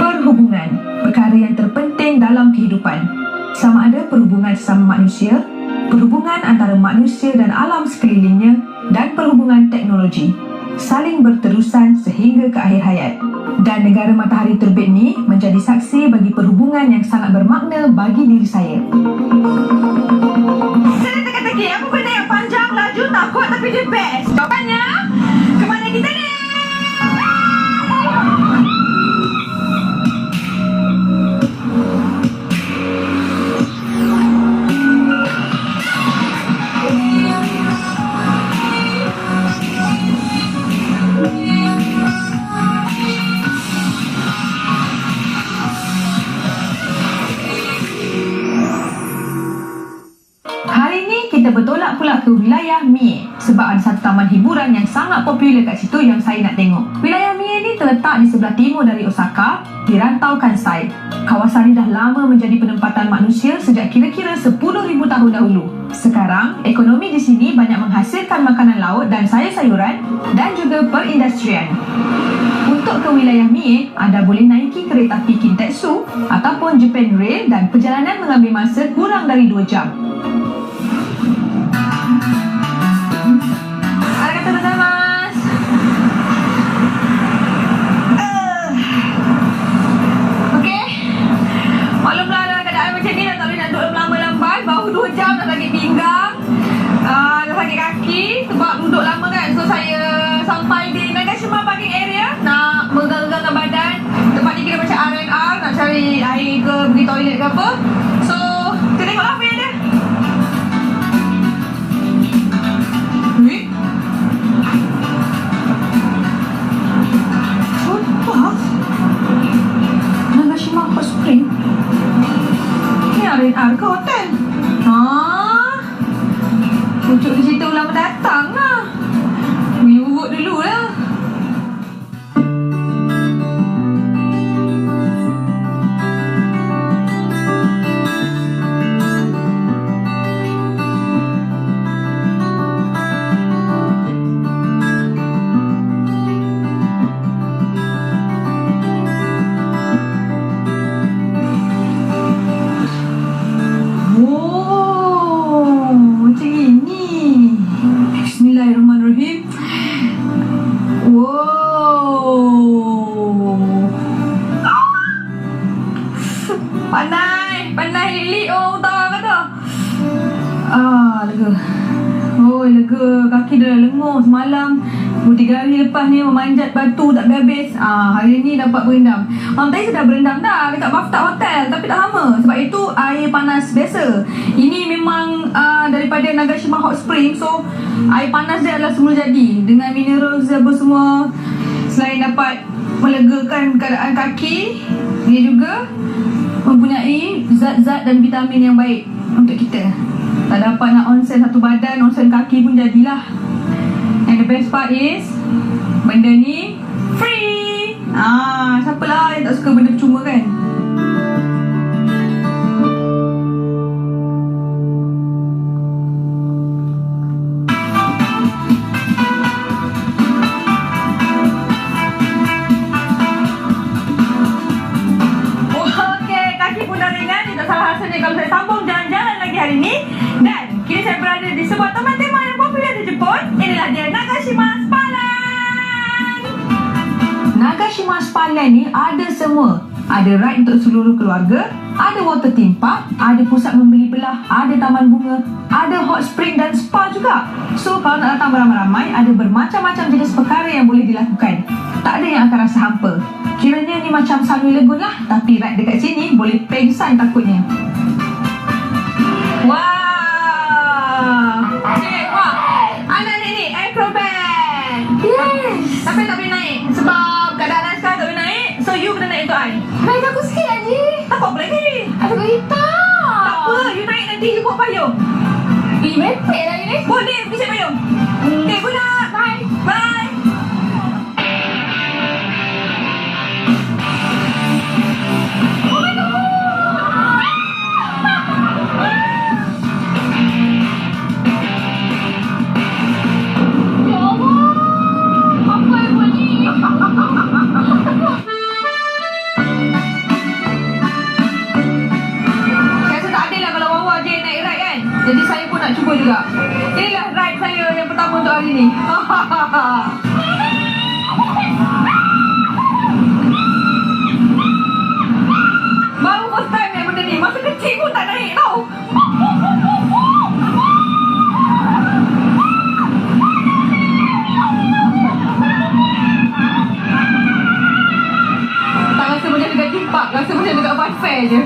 Perhubungan, perkara yang terpenting dalam kehidupan. Sama ada perhubungan sesama manusia, perhubungan antara manusia dan alam sekelilingnya, dan perhubungan teknologi. Saling berterusan sehingga ke akhir hayat. Dan negara matahari terbit ni menjadi saksi bagi perhubungan yang sangat bermakna bagi diri saya. Saya teka-teki, apa benda yang panjang, laju, takut tapi dia best? Jawapannya, ke Hari ini kita bertolak pula ke wilayah Mie sebab ada satu taman hiburan yang sangat popular kat situ yang saya nak tengok. Wilayah Mie ni terletak di sebelah timur dari Osaka, di rantau Kansai. Kawasan ini dah lama menjadi penempatan manusia sejak kira-kira 10,000 tahun dahulu. Sekarang, ekonomi di sini banyak menghasilkan makanan laut dan sayur-sayuran dan juga perindustrian. Untuk ke wilayah Mie, anda boleh naiki kereta api Kintetsu ataupun Japan Rail dan perjalanan mengambil masa kurang dari 2 jam. Pinggang. Uh, sakit kaki sebab duduk lama kan. So saya sampai di Nagashima parking area nak megang-megangkan badan. Tempat ni kira macam R&R nak cari air ke pergi toilet ke apa. So kita tengoklah apa yang ada. Food Park? Nagashima Hot Spring? Ni R&R ke hotel? Lega. Kaki dah lenguh semalam. Dua tiga hari lepas ni memanjat batu tak habis. Ah, hari ni dapat berendam. Malam tadi saya dah berendam dah dekat bathtub hotel tapi tak lama sebab itu air panas biasa. Ini memang ah, daripada Nagashima Hot Spring so air panas dia adalah semula jadi dengan mineral apa semua selain dapat melegakan keadaan kaki dia juga mempunyai zat-zat dan vitamin yang baik untuk kita. Tak dapat nak onsen satu badan, onsen kaki pun jadilah. And the best part is benda ni free. Ah, siapalah yang tak suka benda percuma kan? Dan kini saya berada di sebuah tempat tema yang popular di Jepun. Inilah dia Nagashima Spalan. Nagashima Spalan ni ada semua. Ada ride untuk seluruh keluarga, ada water theme park, ada pusat membeli belah, ada taman bunga, ada hot spring dan spa juga. So kalau nak datang beramai-ramai, ada bermacam-macam jenis perkara yang boleh dilakukan. Tak ada yang akan rasa hampa. Kiranya ni macam Sunway Lagoon lah, tapi ride dekat sini boleh pengsan takutnya. You naik nanti you buat payung. Ih, merepek lagi ni. Boleh, juga. Inilah ride saya yang pertama untuk hari ini. Baru first time naik benda ni. Masa kecil pun tak naik tau. Tak rasa macam dekat timpak. Rasa macam dekat fun fair je.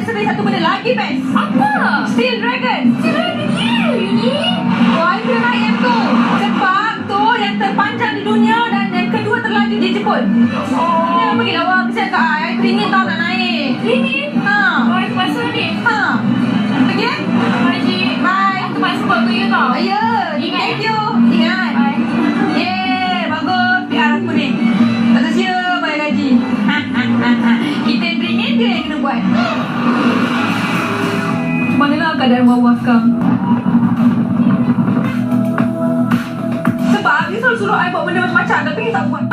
Ada survey satu benda lagi best. Apa? Steel Dragon. Gila, you ni. I kena naik yang tu. Sebab tu yang terpanjang di dunia dan yang kedua terlaju di Jepun. Oh. Dia pergi lawa kesian kat I. I teringin tau keadaan Wawa sekarang? Sebab dia selalu suruh I buat benda macam-macam tapi dia tak buat.